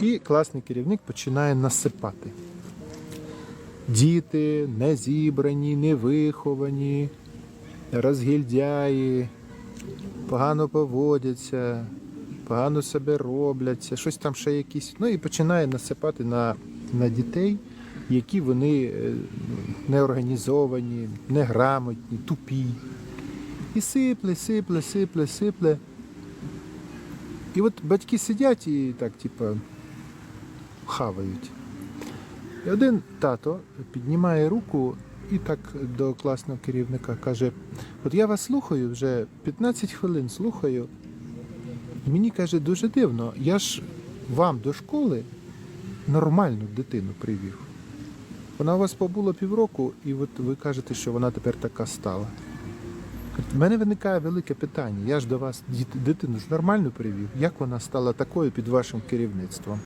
І класний керівник починає насипати. Діти не зібрані, не виховані, розгільдяї, погано поводяться, погано себе робляться, щось там ще якісь. Ну і починає насипати на, на дітей, які вони е, неорганізовані, неграмотні, тупі. І сипле, сипле, сипле, сипле. І от батьки сидять і так, типа, хавають. І один тато піднімає руку і так до класного керівника каже: От я вас слухаю вже 15 хвилин слухаю. І Мені каже, дуже дивно, я ж вам до школи нормальну дитину привів. Вона у вас побула півроку, і от ви кажете, що вона тепер така стала. У мене виникає велике питання. Я ж до вас дитину ж нормально привів. Як вона стала такою під вашим керівництвом?